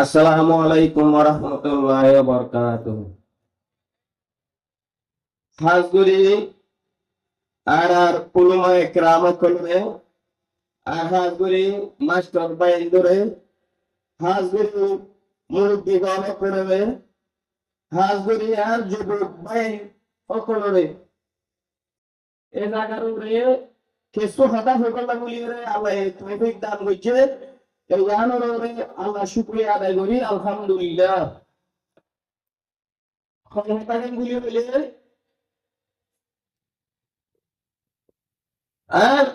আসসালামু আলাইকুম রহমতুল্লাহ বরকাত হাজগুড়ি আর আর পুলমায় ক্রাম করবে, আর হাজগুড়ি মাস্টার হাজগুড়ি মুরব্বী হাজগুড়ি আর যুবক বাইন সকলরে। এ জায়গার উপরে কিছু হাতা সকলটা বলিয়ে আল্লাহ তুমি দান করছে। এই উপরে আল্লাহ শুক্রিয়া আদায় করি আলহামদুলিল্লাহ ক্ষমতাকে গুলি বলে আর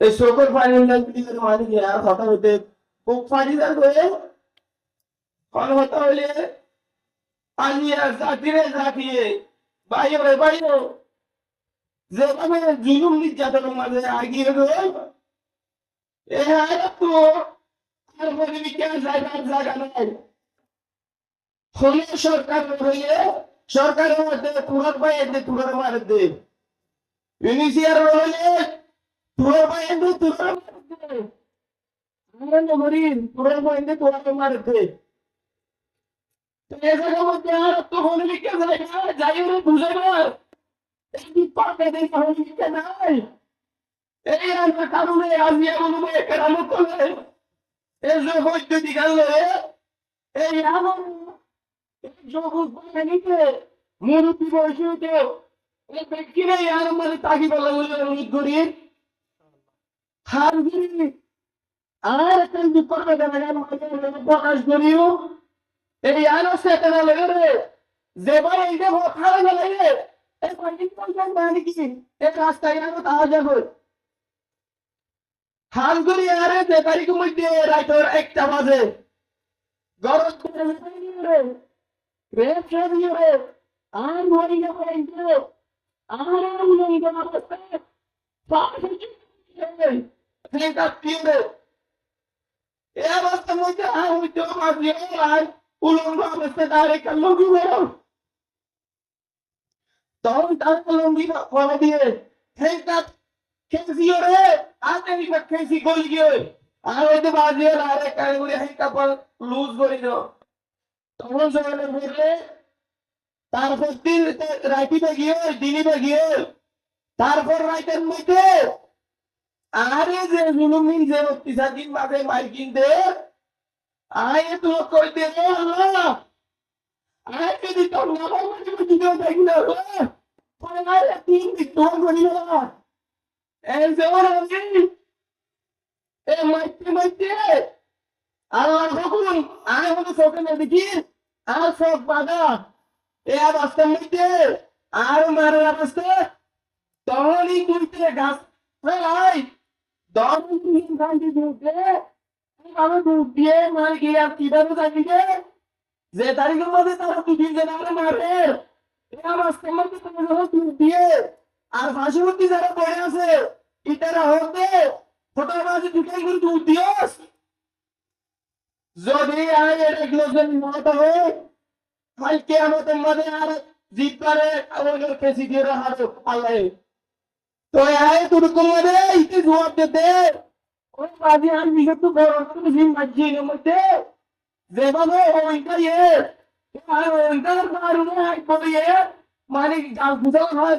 এই শোকর ফাইনাল গুলি করে মারি গিয়ে আর হঠাৎ হতে খুব ফাড়ি দার করে ফল হতা জাতিরে জাতিয়ে বাইরে বাইরে যেভাবে জুলুম নির্যাতনের মাঝে আগিয়ে তো আর নাই হলে সরকার হইলে সরকারের মধ্যে তুরার বাইরে তুরার মারতে ইউনিসিয়ার হলে তুরার জায়গার মধ্যে আর তো পরিবিকার জায়গা যাই ওরে বুঝে না এই পাকে নাই? এই কারণে আজিয়া বলব কেরামত করলে এই যে বৈদ্যুতিক আনলে এই এমন জগৎ বাহিনীতে মুরব্বী বয়সে হইতে এই ব্যক্তিরা আর মানে তাকি বলা বলে অনুরোধ করি হার গিরি আর একটা বিপদ প্রকাশ করিও এই আরও সেটা লাগে যে ভাই এই যে খারাপ লাগে এই পান্ডিত পঞ্চায়েত কি এই রাস্তায় আরও তাহা যাবে। হালগুড়ি আরে বেকারির মধ্যে রাইতর একটা বাজে। রে। আর মরি না পাইছে আর না অবস্থা পাশে ঠিক আছে এ অবস্থা মধ্যে আর হইতে মাঝে আর উলঙ্গ অবস্থা দাঁড়ে কালো গুলো তখন তার লঙ্গি ফলে দিয়ে ঠিক আছে খেয়েছি রে আগে নিবা খেয়েছি গল গিয়ে আর ওইতে বাজিয়ে আরে লুজ করে দিও তখন সকালে বললে তারপর দিন রাইটিতে গিয়ে, দিনিতে গিয়ে, তারপর রাইতের মধ্যে আরে যে জুলুমিন যে অত্যাচার দিন বাদে কিনতে আয় তো কই দে আল্লাহ। আয় যদি তোর না বাবা যদি দেখি না পরে আরে তিন দিন তোর আল্লাহ যখন আমি হলো চোখে না দেখি আর সব বাধা এ অবস্থার মধ্যে আর মারার অবস্থা তখনই দুইতে গাছ ফেলাই দশ দিন গান্ধী দুধে আমি দুধ দিয়ে মার গিয়ে কীভাবে থাকি যে তারিখের মধ্যে তারা দুদিন যে আমরা মারে এ অবস্থার মধ্যে তুমি দুধ দিয়ে আর পার্শ্ববর্তী যারা পড়ে আছে ইটারা হতে ফটোর মাঝে দুটাই করে দুধ যদি আয় এটা গ্লোজন মতো হয়, কালকে আমাদের আর জিতবারে আমাদের পেশি দিয়ে আল্লাহ। তো আয় তুরকম মধ্যে ইতে জবাব দিতে ওই আর বিগত বড় তুমি জিম বাজি এর মধ্যে যেভাবে ওইটা ইয়ে আর ওইটার কারণে এক বলে মানে গাছ বুঝানো হয়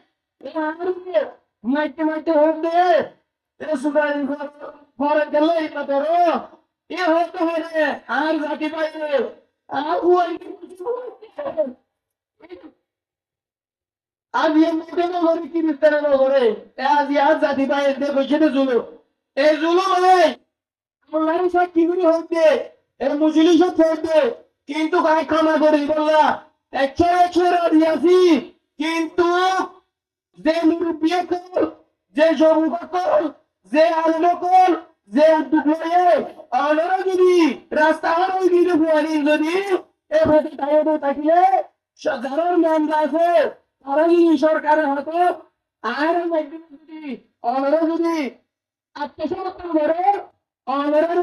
মাইতে মাইতে এটা সুগার ঘরে গেলে ধরো এ হতে হবে আর জাতি আর না কি না আজ আর জাতি পাইবে দে কইছে না জুলু এই জুলু নয় আল্লাহর সাক্ষী করে হতে এর মুজলি সব হতে কিন্তু কাই ক্ষমা করে বললা একশো একশো রাজি আছি কিন্তু যে মুরব্বী কল যে জবু কল যে আলম কল যে উদ্যোগ লয়ে অনরা যদি রাস্তার ওই দিকে ফুয়ারি যদি এভাবে তাইও থাকিলে সাধারণ মান আছে। তারা যদি সরকারের হাতে আর যদি অনরা যদি আত্মসমর্পণ করে অনরের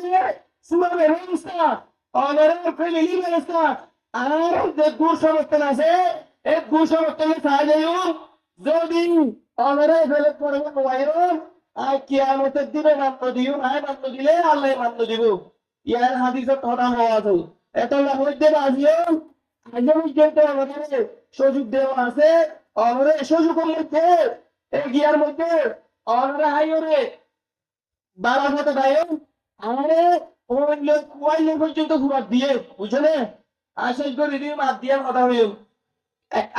সুমামের ব্যবস্থা অনরের ফ্যামিলি ব্যবস্থা, আর যে দূর সমর্থন আছে, এই দূর সমর্থনে সাহায্য যদি অনরে ফেলে পড়ে মোবাইল আর কিয়ামতের দিনে মান্য দিও নাই মান্য দিলে আল্লাহ মান্য দিব। ইয়ার হাদিসত কথা হওয়া আছে। এটা মধ্যে আজিও। আজও পর্যন্ত আমাদের সুযোগ দেওয়া আছে। সুযোগের মধ্যে, এই গিয়ার মধ্যে অনরে হাইওরে বারাফতে দায়ও আমারে ওইলে কুয়াইলে পর্যন্ত ঘুরাত দিয়ে বুঝছ না আশেষ করে দিয়ে মাত দিয়ে কথা হইল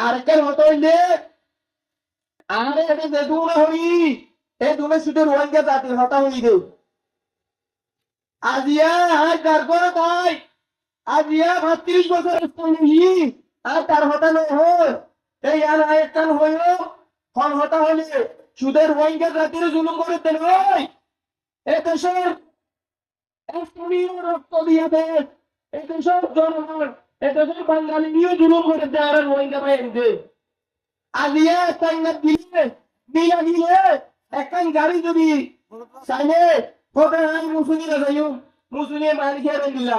আরেকটার মতো হইলে আরে এটা যে দুনে হই এই দুনে শুধু রোহিঙ্গা জাতির হতা হই দে। আজিয়া হাই তার করে তাই? আজিয়া ভাত্রিশ বছর ই আর তার হতা নয় হয়? এই আর আরেকটান হইল ফল হতা হলে সুদের রোহিঙ্গা জাতির জুলুম করে দেন ওই এদেশের এসপিও রক্ত দিয়ে দেয় এদেশের জনগণ এদেশের বাঙালি নিয়ে জুলুম করে দেয় আর রোহিঙ্গা বাইরে আজিয়া সাইনা দিলে দিলা দিলে একখান গাড়ি যদি চাইলে তোকে মুসুনি মুসুলিরা মুসুনি খেয়ে দিলা